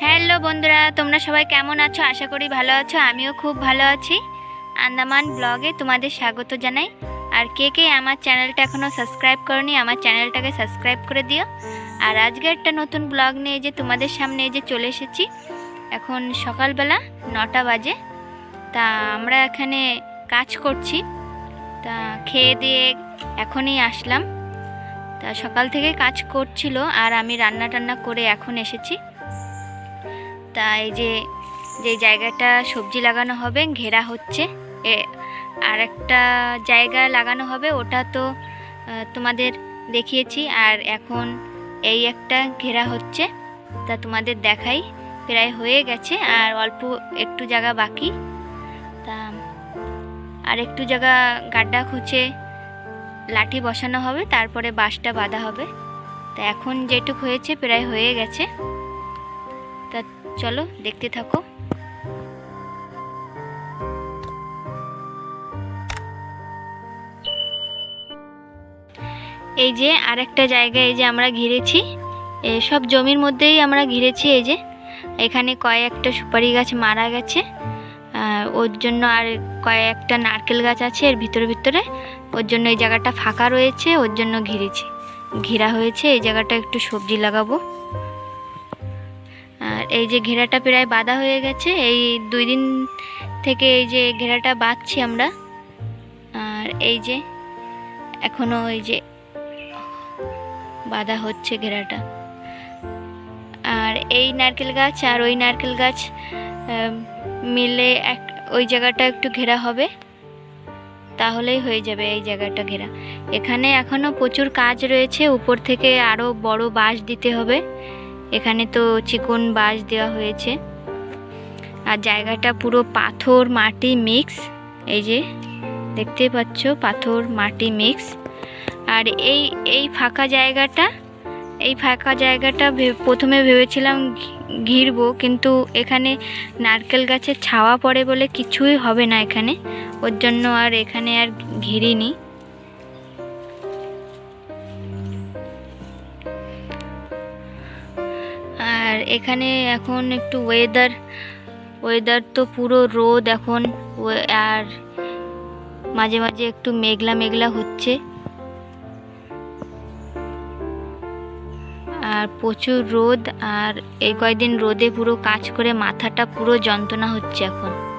Hello বন্ধুরা, তোমরা সবাই কেমন আছো? আশা করি ভালো আছো, আমিও খুব ভালো আছি। আন্দামান ব্লগে তোমাদের স্বাগত জানাই। আর কে কে আমার চ্যানেলটা এখনও সাবস্ক্রাইব করনি, আমার চ্যানেলটাকে সাবস্ক্রাইব করে দিও। আর আজকে একটা নতুন ব্লগ নিয়ে যে তোমাদের সামনে যে চলে এসেছি। এখন সকালবেলা নটা বাজে। তা আমরা এখানে কাজ করছি। তা খেয়ে দিয়ে এখনই আসলাম। তা সকাল থেকে কাজ করছিল, আর আমি রান্না টান্না করে এখন এসেছি। তা এই যে যে জায়গাটা সবজি লাগানো হবে, ঘেরা হচ্ছে আর একটা জায়গা লাগানো হবে, ওটা তো তোমাদের দেখিয়েছি, আর এখন এই একটা ঘেরা হচ্ছে, তা তোমাদের দেখাই, প্রায় হয়ে গেছে, আর অল্প একটু জায়গা বাকি, তা আর একটু জায়গা গাড্ডা খুঁচে লাঠি বসানো হবে, তারপরে বাঁশটা বাঁধা হবে, তা এখন যেটুক হয়েছে, প্রায় হয়ে গেছে চলো, দেখতে থাকো। এই যে আর একটা জায়গায় এই যে আমরা ঘিরেছি সব জমির মধ্যেই আমরা ঘিরেছি এই যে। এখানে কয়েকটা সুপারি গাছ মারা গেছে ওর জন্য আর কয়েকটা নারকেল গাছ আছে এর ভিতরে ভিতরে। ওর জন্য এই জায়গাটা ফাঁকা রয়েছে, ওর জন্য ঘিরেছি। ঘেরা হয়েছে, এই জায়গাটা একটু সবজি লাগাবো। এই যে ঘেরাটা প্রায় বাঁধা হয়ে গেছে, এই দুই দিন থেকে এই যে ঘেরাটা বাঁধছি আমরা। আর এই যে এখনও এই যে বাঁধা হচ্ছে ঘেরাটা। আর এই নারকেল গাছ আর ওই নারকেল গাছ মিলে এক, ওই জায়গাটা একটু ঘেরা হবে, তাহলেই হয়ে যাবে এই জায়গাটা ঘেরা। এখানে এখনও প্রচুর কাজ রয়েছে, উপর থেকে আরও বড় বাঁশ দিতে হবে। এখানে তো চিকন বাঁশ দেওয়া হয়েছে। আর জায়গাটা পুরো পাথর মাটি মিক্স এই যে দেখতে পাচ্ছ পাথর মাটি মিক্স আর এই এই ফাঁকা জায়গাটা, এই ফাঁকা জায়গাটা প্রথমে ভেবেছিলাম ঘিরবো, কিন্তু এখানে নারকেল গাছের ছাওয়া পড়ে বলে কিছুই হবে না এখানে। ওর জন্য আর এখানে আর ঘিরিনি। এখানে এখন একটু ওয়েদার ওয়েদার তো পুরো রোদ এখন আর মাঝে মাঝে একটু মেঘলা মেঘলা হচ্ছে। আর প্রচুর রোদ, আর এই কয়দিন রোদে পুরো কাজ করে মাথাটা পুরো যন্ত্রণা হচ্ছে এখন।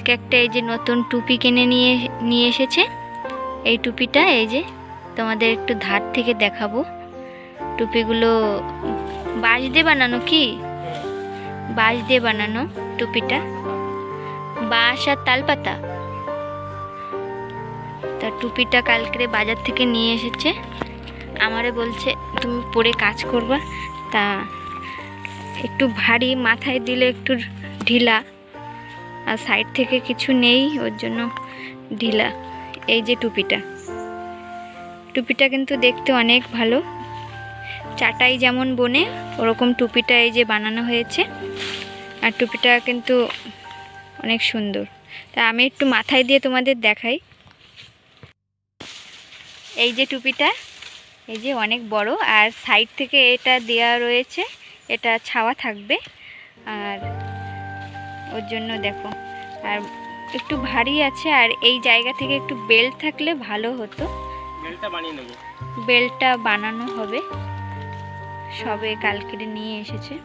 কালকে একটা এই যে নতুন টুপি কিনে নিয়ে নিয়ে এসেছে। এই টুপিটা এই যে তোমাদের একটু ধার থেকে দেখাবো। টুপিগুলো বাঁশ দিয়ে বানানো কি? বাঁশ দিয়ে বানানো টুপিটা। বাঁশ আর তালপাতা। তা টুপিটা কালকে বাজার থেকে নিয়ে এসেছে। আমারে বলছে, তুমি পরে কাজ করবা। তা একটু ভারী, মাথায় দিলে একটু ঢিলা। আর সাইড থেকে কিছু নেই, ওর জন্য ঢিলা। এই যে টুপিটা। টুপিটা কিন্তু দেখতে অনেক ভালো। চাটাই যেমন বনে, ওরকম টুপিটা এই যে বানানো হয়েছে। আর টুপিটা কিন্তু অনেক সুন্দর। তা আমি একটু মাথায় দিয়ে তোমাদের দেখাই। এই যে টুপিটা, এই যে অনেক বড়। আর সাইড থেকে এটা দেয়া রয়েছে, এটা ছাওয়া থাকবে। আর ওর জন্য দেখো। আর একটু ভারী আছে আর এই জায়গা থেকে একটু বেল্ট থাকলে ভালো হতো। বেলটা বানিয়ে নেব। বেল্টটা বানানো হবে। সবে কালকে নিয়ে এসেছে।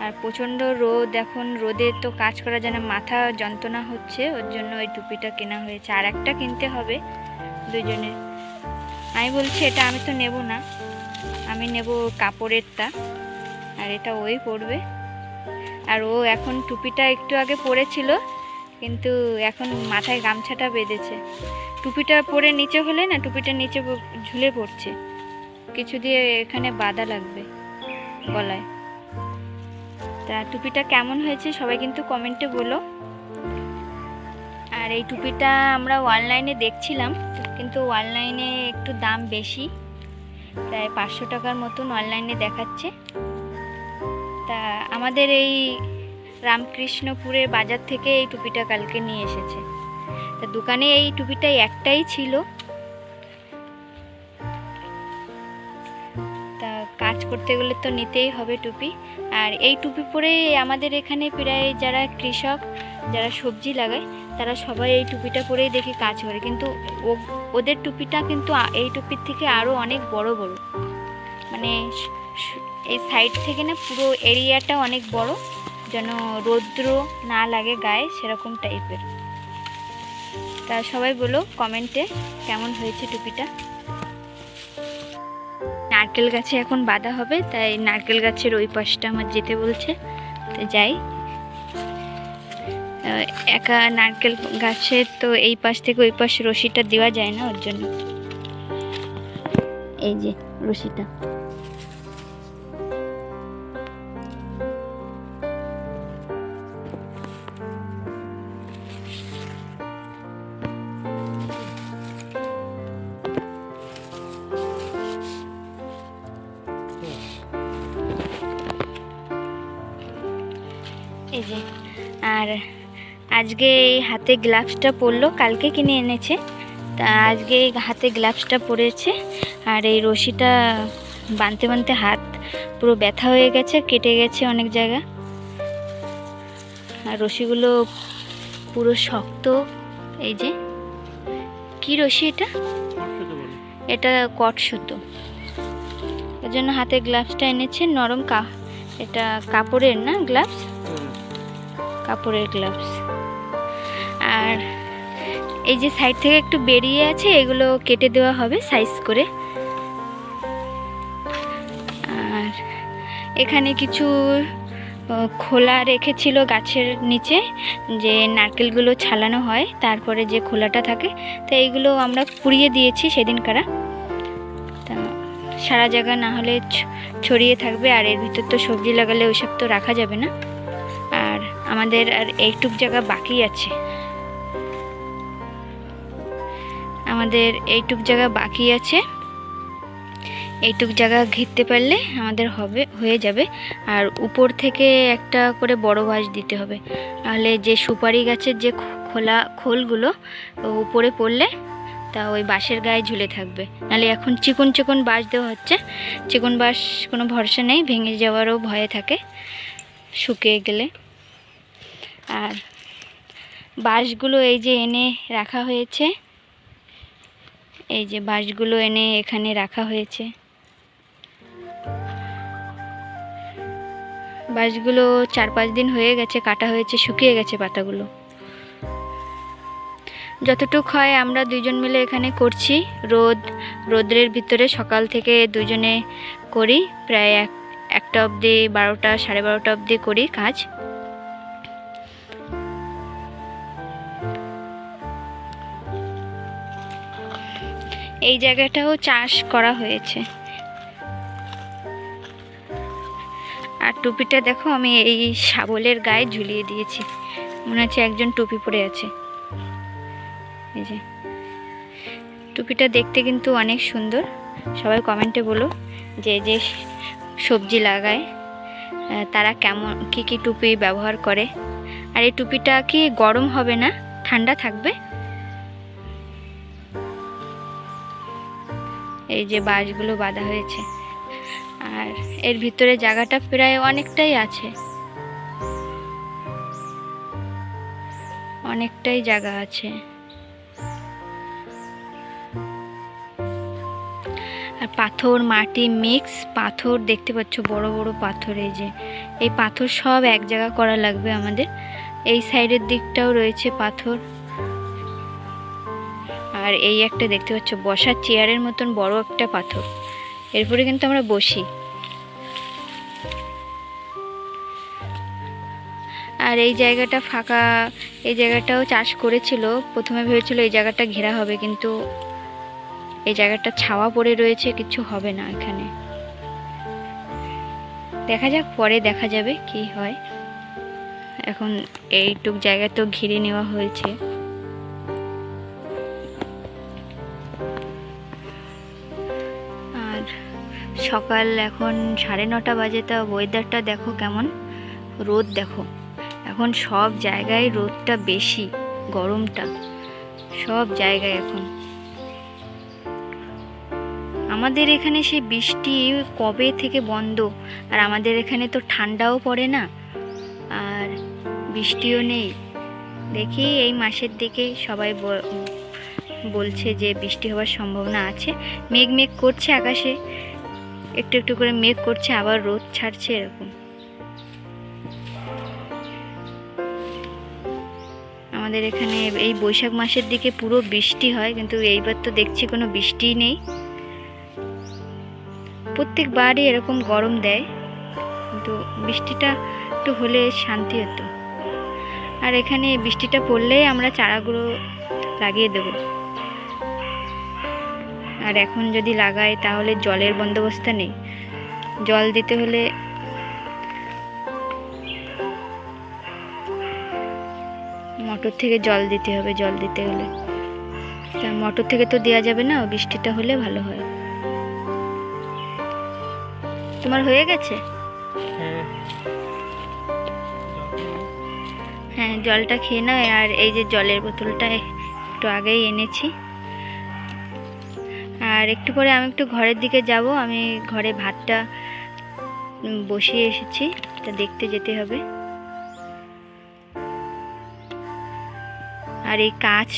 আর প্রচণ্ড রোদ এখন রোদে তো কাজ করা যেন মাথা যন্ত্রণা হচ্ছে ওর জন্য ওই টুপিটা কেনা হয়েছে। আর একটা কিনতে হবে দুজনে। আমি বলছি এটা আমি তো নেব না। আমি নেব কাপড়েরটা। আর এটা ওই পরবে। আর ও এখন টুপিটা একটু আগে পরেছিল, কিন্তু এখন মাথায় গামছাটা বেঁধেছে। টুপিটা পরে নিচে হলে না, টুপিটা নিচে ঝুলে পড়ছে। কিছু দিয়ে এখানে বাধা লাগবে গলায়। তা টুপিটা কেমন হয়েছে সবাই কিন্তু কমেন্টে বলো। আর এই টুপিটা আমরা অনলাইনে দেখছিলাম, কিন্তু অনলাইনে একটু দাম বেশি, প্রায় পাঁচশো টাকার মতন অনলাইনে দেখাচ্ছে। তা আমাদের এই রামকৃষ্ণপুরের বাজার থেকে এই টুপিটা কালকে নিয়ে এসেছে। তা দোকানে এই টুপিটাই একটাই ছিল। তা কাজ করতে গেলে তো নিতেই হবে টুপি। আর এই টুপি পরে আমাদের এখানে প্রায় যারা কৃষক, যারা সবজি লাগায়, তারা সবাই এই টুপিটা পরেই দেখি কাজ করে। কিন্তু ও- ওদের টুপিটা কিন্তু এই টুপির থেকে আরও অনেক বড় বড়। মানে এই সাইড থেকে না পুরো এরিয়াটা অনেক বড়, যেন রৌদ্র না লাগে গায়ে, সেরকম টাইপের তা সবাই বলো কমেন্টে কেমন হয়েছে টুপিটা? নারকেল গাছে এখন বাঁধা হবে, তাই নারকেল গাছের ওই পাশটা আমার যেতে বলছে, তো যাই। একা নারকেল গাছের তো এই পাশ থেকে ওই পাশ রশিটা দেওয়া যায় না ওর জন্য। এই যে রশিটা। যে আর আজকে এই হাতে গ্লাভসটা পরলো, কালকে কিনে এনেছে। তা আজকে হাতে গ্লাভসটা পরেছে, আর এই রশিটা বানতে বানতে হাত পুরো ব্যথা হয়ে গেছে, কেটে গেছে অনেক জায়গা। আর রশিগুলো পুরো শক্ত, এই যে। কি রশি এটা? এটা কট সুতো। ওই জন্য হাতে গ্লাভসটা এনেছে, নরম কা এটা কাপড়ের না গ্লাভস কাপড়ের গ্লাভস আর এই যে সাইড থেকে একটু বেরিয়ে আছে, এগুলো কেটে দেওয়া হবে সাইজ করে। আর এখানে কিছু খোলা রেখেছিল গাছের নিচে, যে নারকেলগুলো ছালানো হয়, তারপরে যে খোলাটা থাকে, তো এইগুলো আমরা পুড়িয়ে দিয়েছি সেদিনকারা। তা সারা জায়গা না হলে ছড়িয়ে থাকবে, আর এর ভিতর তো সবজি লাগালে ওইসব তো রাখা যাবে না। আমাদের আর এইটুক জায়গা বাকি আছে। আমাদের এইটুক জায়গা বাকি আছে। এইটুক জায়গা ঘিরতে পারলে আমাদের হবে, হয়ে যাবে। আর উপর থেকে একটা করে বড় বাঁশ দিতে হবে। তাহলে যে সুপারি গাছের যে খোলা খোলগুলো উপরে পড়লে তা ওই বাঁশের গায়ে ঝুলে থাকবে। নাহলে এখন চিকন চিকন বাঁশ দেওয়া হচ্ছে। চিকন বাঁশ কোনো ভরসা নেই, ভেঙে যাওয়ারও ভয়ে থাকে। শুকিয়ে গেলে। আর বাঁশগুলো এই যে এনে রাখা হয়েছে। এই যে বাঁশগুলো এনে এখানে রাখা হয়েছে। বাঁশগুলো চার পাঁচ দিন হয়ে গেছে, কাটা হয়েছে, শুকিয়ে গেছে পাতাগুলো। যতটুক হয় আমরা দুজন মিলে এখানে করছি। রোদ, রোদ্রের ভিতরে সকাল থেকে দুজনে করি। প্রায় এক, একটা অবধি বারোটা, সাড়ে বারোটা অবধি করি কাজ। এই জায়গাটাও চাষ করা হয়েছে। আর টুপিটা দেখো, আমি এই শাবলের গায়ে ঝুলিয়ে দিয়েছি। মনে হচ্ছে একজন টুপি পরে আছে। এই যে। টুপিটা দেখতে কিন্তু অনেক সুন্দর। সবাই কমেন্টে বলো যে যে সবজি লাগায় তারা কেমন, কি কি টুপি ব্যবহার করে। আর এই টুপিটা কি গরম হবে না? ঠান্ডা থাকবে? এই যে বাঁশগুলো বাঁধা হয়েছে। আর এর ভিতরে জায়গাটা প্রায় অনেকটাই আছে। অনেকটাই জায়গা আছে। আর পাথর, মাটি মিক্স পাথর দেখতে পাচ্ছ, বড় বড় পাথর এই যে। এই পাথর সব এক জায়গা করা লাগবে আমাদের। এই সাইডের দিকটাও রয়েছে পাথর। আর এই একটা দেখতে পাচ্ছ, বসার চেয়ারের মতন বড় একটা পাথর। এরপরে কিন্তু আমরা বসি। আর এই জায়গাটা ফাঁকা, এই জায়গাটাও চাষ করেছিল, প্রথমে ভেবেছিল এই জায়গাটা ঘেরা হবে, কিন্তু এই জায়গাটা ছাওয়া পড়ে রয়েছে, কিছু হবে না এখানে। দেখা যাক, পরে দেখা যাবে কি হয়। এখন এইটুক জায়গা তো ঘিরে নেওয়া হয়েছে। সকাল এখন সাড়ে নটা বাজে, তা ওয়েদারটা দেখো কেমন? রোদ দেখো। এখন সব জায়গায় রোদটা বেশি, গরমটা। সব জায়গায় এখন। আমাদের এখানে সে বৃষ্টি কবে থেকে বন্ধ? আর আমাদের এখানে তো ঠান্ডাও পড়ে না, আর বৃষ্টিও নেই। দেখি এই মাসের দিকে সবাই বলছে যে বৃষ্টি হওয়ার সম্ভাবনা আছে। মেঘ মেঘ করছে আকাশে। একটু একটু করে মেঘ করছে, আবার রোদ ছাড়ছে এরকম। আমাদের এখানে এই বৈশাখ মাসের দিকে পুরো বৃষ্টি হয়, কিন্তু এইবার তো দেখছি কোনো বৃষ্টিই নেই। প্রত্যেকবারই এরকম গরম দেয়, কিন্তু বৃষ্টিটা একটু হলে শান্তি হতো। আর এখানে বৃষ্টিটা পড়লেই আমরা চারাগুলো লাগিয়ে দেব। আর এখন যদি লাগাই তাহলে জলের বন্দোবস্ত নেই। জল দিতে হলে মোটর থেকে জল দিতে হবে জল দিতে হলে। তা মোটর থেকে তো দেওয়া যাবে না বৃষ্টিটা হলে ভালো হয়। তোমার হয়ে গেছে? হ্যাঁ। হ্যাঁ জলটা খেয়ে নাও। আর এই যে জলের বোতলটা একটু আগেই এনেছি। আর একটু পরে আমি একটু ঘরের দিকে যাব। আমি ঘরে ভাতটা বসিয়ে এসেছি তা দেখতে যেতে হবে। আর এই কাজ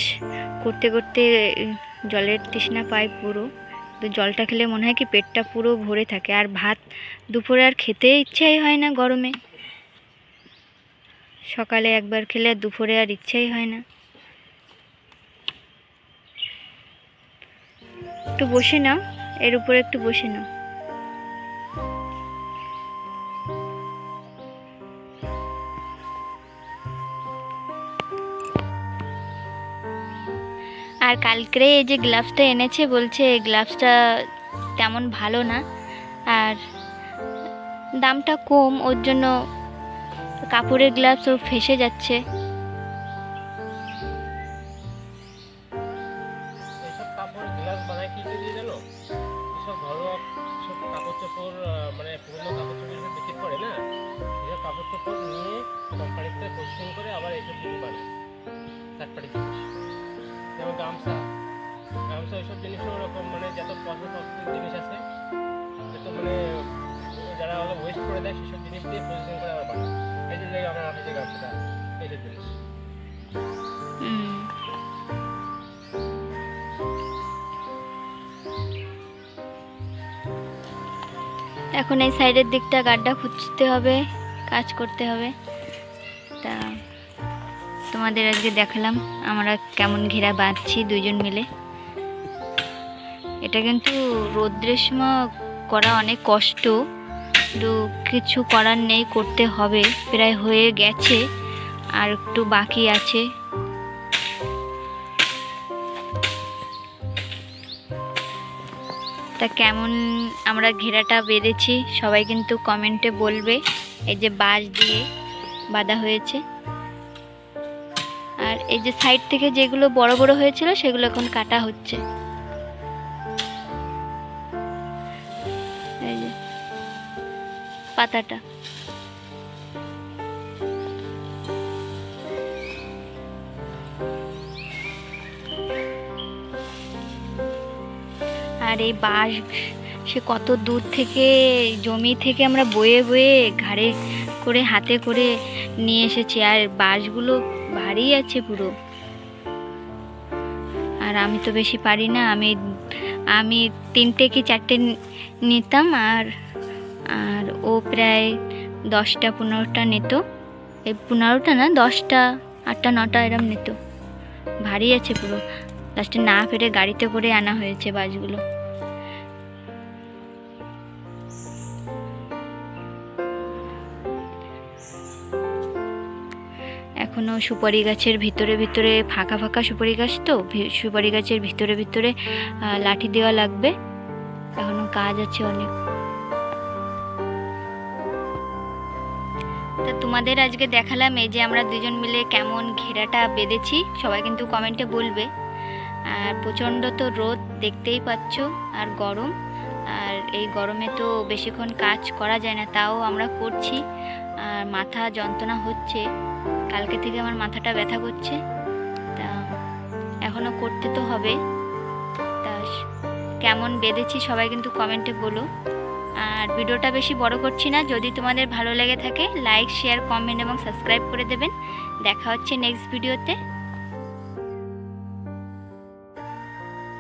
করতে করতে জলের তৃষ্ণা পাই পুরো। তো জলটা খেলে মনে হয় কি পেটটা পুরো ভরে থাকে। আর ভাত দুপুরে আর খেতে ইচ্ছাই হয় না গরমে। সকালে একবার খেলে দুপুরে আর ইচ্ছাই হয় না। একটু বসে নাও, এর উপরে একটু বসে নাও। আর কালকে এই যে গ্লাভসটা এনেছে, বলছে গ্লাভসটা তেমন ভালো না। আর দামটা কম, ওর জন্য কাপড়ের গ্লাভস ও ফেসে যাচ্ছে। এসব চোপড় নিয়ে কোম্পানিতে প্রসেসিং করে আবার এইসব জিনিস বানায় থার্ড পার্টি জিনিস যেমন গামছা। গামছা এইসব জিনিসও ওরকম মানে যত পছন্দ জিনিস আছে যত মানে যারা হলো ওয়েস্ট করে দেয়, সেসব জিনিস দিয়ে প্রসেসিং করে আবার বানায়। এই যে যে আমার হাতে যে গামছাটা এইসব জিনিস এখন এই সাইডের দিকটা গাড্ডা খুঁজতে হবে। কাজ করতে হবে। তা তোমাদের আজকে দেখালাম, আমরা কেমন ঘেরা বাঁধছি দুজন মিলে। এটা কিন্তু রৌদ্রের সময় করা অনেক কষ্ট, কিন্তু কিছু করার নেই, করতে হবে। প্রায় হয়ে গেছে, আর একটু বাকি আছে। তা কেমন আমরা ঘেরাটা বেঁধেছি, সবাই কিন্তু কমেন্টে বলবে। এই যে বাঁশ দিয়ে বাঁধা হয়েছে। আর এই যে সাইড থেকে যেগুলো বড় বড় হয়েছিল, সেগুলো এখন কাটা হচ্ছে। এই যে পাতাটা। আর এই বাঁশ সে কত দূর থেকে জমি থেকে আমরা বয়ে বয়ে ঘাড়ে করে, হাতে করে নিয়ে এসেছি। আর বাঁশগুলো ভারী আছে পুরো। আর আমি তো বেশি পারি না। আমি আমি তিনটে কি চারটে নিতাম। আর আর ও প্রায় দশটা, পনেরোটা নিত। এই পনেরোটা না, দশটা, আটটা, নটা এরম নিত। ভারী আছে পুরো। লাস্টে না ফেরে গাড়িতে করে আনা হয়েছে বাসগুলো এখনও সুপারি গাছের ভিতরে ভিতরে ফাঁকা ফাঁকা সুপারি গাছ তো? সুপারি গাছের ভিতরে ভিতরে লাঠি দেওয়া লাগবে। এখনও কাজ আছে অনেক। তা তোমাদের আজকে দেখালাম এই যে আমরা দুজন মিলে কেমন ঘেরাটা বেঁধেছি। সবাই কিন্তু কমেন্টে বলবে। আর প্রচণ্ড তো রোদ, দেখতেই পাচ্ছ, আর গরম। আর এই গরমে তো বেশিক্ষণ কাজ করা যায় না, তাও আমরা করছি। আর মাথা যন্ত্রণা হচ্ছে। কালকে থেকে আমার মাথাটা ব্যথা করছে। তা এখনও করতে তো হবে। তা কেমন বেঁধেছি সবাই কিন্তু কমেন্টে বলো। আর ভিডিওটা বেশি বড় করছি না, যদি তোমাদের ভালো লেগে থাকে লাইক শেয়ার কমেন্ট এবং সাবস্ক্রাইব করে দেবেন। দেখা হচ্ছে নেক্সট ভিডিওতে